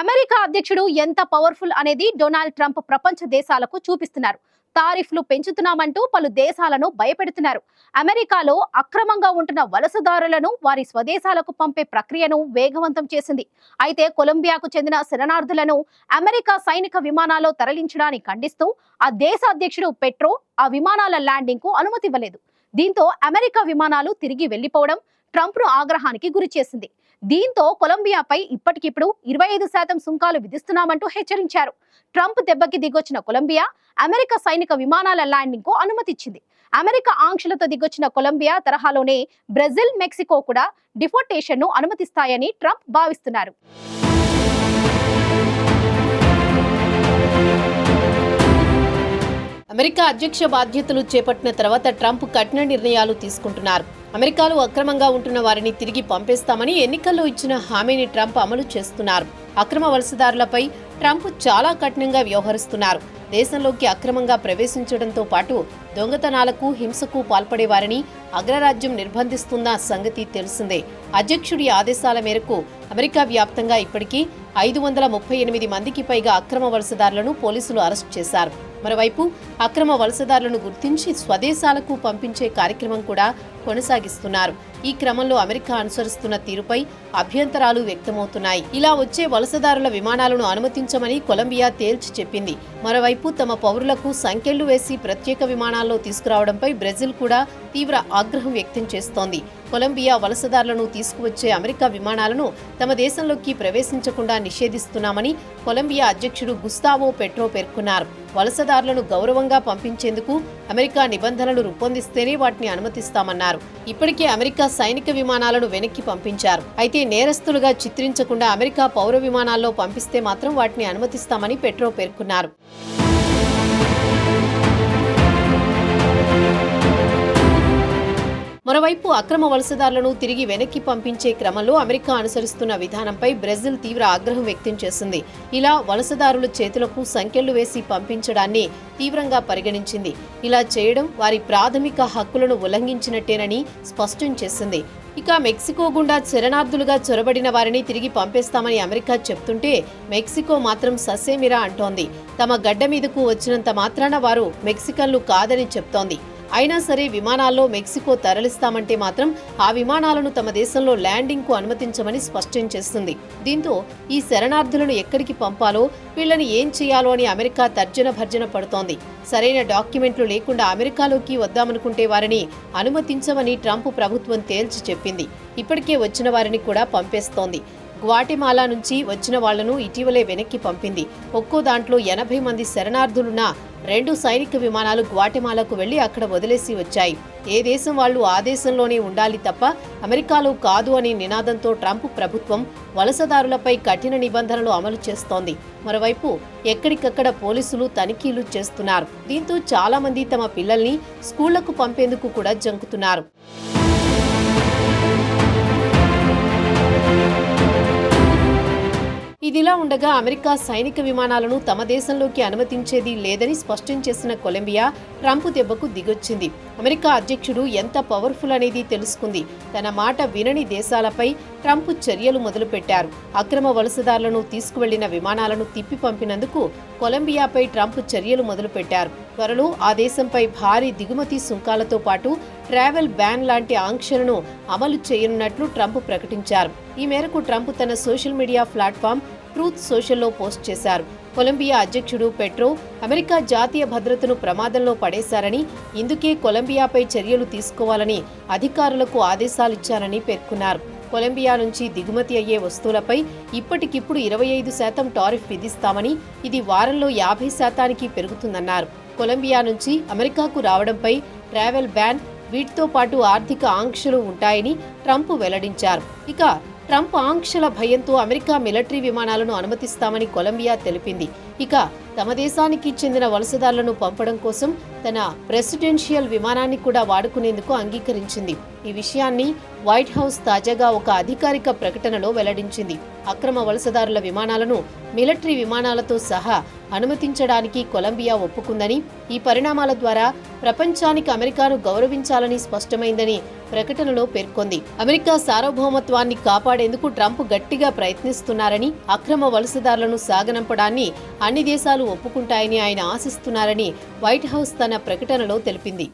America అధ్యక్షుడు ఎంత powerful అనేది డొనాల్డ్ ట్రంప్ ప్రపంచ దేశాలకు చూపిస్తున్నారు. తారిఫ్లు పెంచుతున్నామంటూ పలు దేశాలను భయపెడుతున్నారు. అమెరికాలో అక్రమంగా ఉంటున్న వలసదారులను వారి స్వదేశాలకు పంపే ప్రక్రియను వేగవంతం చేసింది. అయితే కొలంబియాకు చెందిన శరణార్థులను అమెరికా సైనిక విమానాల్లో తరలించడాన్ని ఖండిస్తూ ఆ దేశ అధ్యక్షుడు పెట్రో ఆ విమానాల ల్యాండింగ్కు అనుమతి ఇవ్వలేదు. దీంతో అమెరికా విమానాలు తిరిగి వెళ్ళిపోవడం ట్రంప్ను ఆగ్రహానికి గురిచేసింది. దీంతో కొలంబియాపై ఇప్పటికిప్పుడు ఇరవై ఐదు శాతం సుంకాలు విధిస్తున్నామంటూ హెచ్చరించారు. ట్రంప్ దెబ్బకి దిగొచ్చిన కొలంబియా అమెరికా సైనిక విమానాల ల్యాండింగ్కు అనుమతిచ్చింది. అమెరికా ఆంక్షలతో దిగొచ్చిన కొలంబియా తరహాలోనే బ్రెజిల్ మెక్సికో కూడా డిఫోర్టేషన్ అనుమతిస్తాయని ట్రంప్ భావిస్తున్నారు. అమెరికా అధ్యక్ష బాధ్యతలు చేపట్టిన తర్వాత ట్రంప్ కఠిన నిర్ణయాలు తీసుకుంటున్నారు. అమెరికాలో అక్రమంగా ఉంటున్న వారిని తిరిగి పంపేస్తామని ఎన్నికల్లో ఇచ్చిన హామీని ట్రంప్ అమలు చేస్తున్నారు. అక్రమ వలసదారులపై ట్రంప్ చాలా కఠినంగా వ్యవహరిస్తున్నారు. దేశంలోకి అక్రమంగా ప్రవేశించడంతో పాటు దొంగతనాలకు హింసకు పాల్పడేవారిని అగ్రరాజ్యం నిర్బంధిస్తున్న సంగతి తెలిసిందే. అధ్యక్షుడి ఆదేశాల మేరకు అమెరికా వ్యాప్తంగా ఇప్పటికీ ఐదు వందల ముప్పై ఎనిమిది మందికి పైగా అక్రమ వలసదారులను పోలీసులు అరెస్ట్ చేశారు. మరోవైపు అక్రమ వలసదారులను గుర్తించి స్వదేశాలకు పంపించే కార్యక్రమం కూడా కొనసాగిస్తున్నారు. ఈ క్రమంలో అమెరికా అనుసరిస్తున్న తీరుపై అభ్యంతరాలు వ్యక్తమవుతున్నాయి. ఇలా వచ్చే వలసదారుల విమానాలను అనుమతించమని కొలంబియా తేల్చి చెప్పింది. మరోవైపు తమ పౌరులకు సంఖ్యలు వేసి ప్రత్యేక విమానాల్లో తీసుకురావడంపై బ్రెజిల్ కూడా తీవ్ర ఆగ్రహం వ్యక్తం చేస్తోంది. కొలంబియా వలసదారులను తీసుకువచ్చే అమెరికా విమానాలను తమ దేశంలోకి ప్రవేశించకుండా నిషేధిస్తున్నామని కొలంబియా అధ్యక్షుడు గుస్తావో పెట్రో పేర్కొన్నారు. వలసదారులను గౌరవంగా పంపించేందుకు అమెరికా నిబంధనలు రూపొందిస్తేనే వాటిని అనుమతిస్తామన్నారు. ఇప్పటికే అమెరికా సైనిక విమానాలను వెనక్కి పంపించారు. అయితే నేరస్తులుగా చిత్రించకుండా అమెరికా పౌర విమానాల్లో పంపిస్తే మాత్రం వాటిని అనుమతిస్తామని పెట్రో పేర్కొన్నారు. మరోవైపు అక్రమ వలసదారులను తిరిగి వెనక్కి పంపించే క్రమంలో అమెరికా అనుసరిస్తున్న విధానంపై బ్రెజిల్ తీవ్ర ఆగ్రహం వ్యక్తం చేసింది. ఇలా వలసదారుల చేతులకు సంఖ్యలు వేసి పంపించడాన్ని తీవ్రంగా పరిగణించింది. ఇలా చేయడం వారి ప్రాథమిక హక్కులను ఉల్లంఘించినట్టేనని స్పష్టం చేసింది. ఇక మెక్సికో గుండా శరణార్థులుగా చొరబడిన వారిని తిరిగి పంపేస్తామని అమెరికా చెప్తుంటే మెక్సికో మాత్రం ససేమిరా అంటోంది. తమ గడ్డ మీదకు వచ్చినంత మాత్రాన వారు మెక్సికన్లు కాదని చెప్తోంది. అయినా సరే విమానాల్లో మెక్సికో తరలిస్తామంటే మాత్రం ఆ విమానాలను తమ దేశంలో ల్యాండింగ్కు అనుమతించమని స్పష్టం చేస్తుంది. దీంతో ఈ శరణార్థులను ఎక్కడికి పంపాలో వీళ్ళని ఏం చేయాలో అని అమెరికా తర్జన భర్జన పడుతోంది. సరైన డాక్యుమెంట్లు లేకుండా అమెరికాలోకి వద్దామనుకుంటే వారిని అనుమతించమని ట్రంప్ ప్రభుత్వం తేల్చి చెప్పింది. ఇప్పటికే వచ్చిన వారిని కూడా పంపేస్తోంది. గ్వాటిమాలా నుంచి వచ్చిన వాళ్ళను ఇటీవలే వెనక్కి పంపింది. ఒక్కో దాంట్లో ఎనభై మంది శరణార్థులున్న రెండు సైనిక విమానాలు గ్వాటిమాలకు వెళ్ళి అక్కడ వదిలేసి వచ్చాయి. ఏ దేశం వాళ్ళు ఆ దేశంలోనే ఉండాలి తప్ప అమెరికాలో కాదు అనే నినాదంతో ట్రంప్ ప్రభుత్వం వలసదారులపై కఠిన నిబంధనలు అమలు చేస్తోంది. మరోవైపు ఎక్కడికక్కడ పోలీసులు తనిఖీలు చేస్తున్నారు. దీంతో చాలా మంది తమ పిల్లల్ని స్కూళ్ళకు పంపేందుకు కూడా జంకుతున్నారు. ఇదిలా ఉండగా అమెరికా సైనిక విమానాలను తమ దేశంలోకి అనుమతించేది లేదని స్పష్టం చేసిన కొలంబియా ట్రంప్ దెబ్బకు దిగొచ్చింది. అమెరికా అధ్యక్షుడు ఎంత పవర్ఫుల్ అనేది తెలుసుకుంది. తన మాట వినని దేశాలపై ట్రంప్ చర్యలు మొదలుపెట్టారు. అక్రమ వలసదారులను తీసుకువెళ్ళిన విమానాలను తిప్పి పంపినందుకు కొలంబియాపై ట్రంప్ చర్యలు మొదలుపెట్టారు. త్వరలో ఆ దేశంపై భారీ దిగుమతి సుంకాలతో పాటు ట్రావెల్ బ్యాన్ లాంటి ఆంక్షలను అమలు చేయనున్నట్లు ట్రంప్ ప్రకటించారు. ఈ మేరకు ట్రంప్ తన సోషల్ మీడియా ప్లాట్ఫామ్ ట్రూత్ సోషల్లో పోస్ట్ చేశారు. కొలంబియా అధ్యక్షుడు పెట్రో అమెరికా జాతీయ భద్రతను ప్రమాదంలో పడేశారని ఇందుకే కొలంబియాపై చర్యలు తీసుకోవాలని అధికారులకు ఆదేశాలిచ్చారని పేర్కొన్నారు. కొలంబియా నుంచి దిగుమతి అయ్యే వస్తువులపై ఇప్పటికిప్పుడు ఇరవై ఐదు శాతం టారిఫ్ విధిస్తామని ఇది వారంలో యాభై శాతానికి పెరుగుతుందన్నారు. కొలంబియా నుంచి అమెరికాకు రావడంపై ట్రావెల్ బ్యాన్ వీటితో పాటు ఆర్థిక ఆంక్షలు ఉంటాయని ట్రంప్ వెల్లడించారు. ఇక ట్రంప్ ఆంక్షల భయంతో అమెరికా మిలిటరీ విమానాలను అనుమతిస్తామని కొలంబియా తెలిపింది. ఇక తమ దేశానికి చెందిన వలసదారులను పంపడం కోసం తన ప్రెసిడెన్షియల్ విమానాన్ని కూడా వాడుకునేందుకు అంగీకరించింది. ఈ విషయాన్ని వైట్ హౌస్ తాజాగా ఒక అధికారిక ప్రకటనలో వెల్లడించింది. అక్రమ వలసదారుల విమానాలను మిలిటరీ విమానాలతో సహా అనుమతించడానికి కొలంబియా ఒప్పుకుందని ఈ పరిణామాల ద్వారా ప్రపంచానికి అమెరికాను గౌరవించాలని స్పష్టమైందని ప్రకటనలో పేర్కొంది. అమెరికా సార్వభౌమత్వాన్ని కాపాడేందుకు ట్రంప్ గట్టిగా ప్రయత్నిస్తున్నారని అక్రమ వలసదారులను సాగనంపడాన్ని అన్ని దేశాలు ఒప్పుకుంటాయని ఆయన ఆశిస్తున్నారని వైట్ హౌస్ తన ప్రకటనలో తెలిపింది.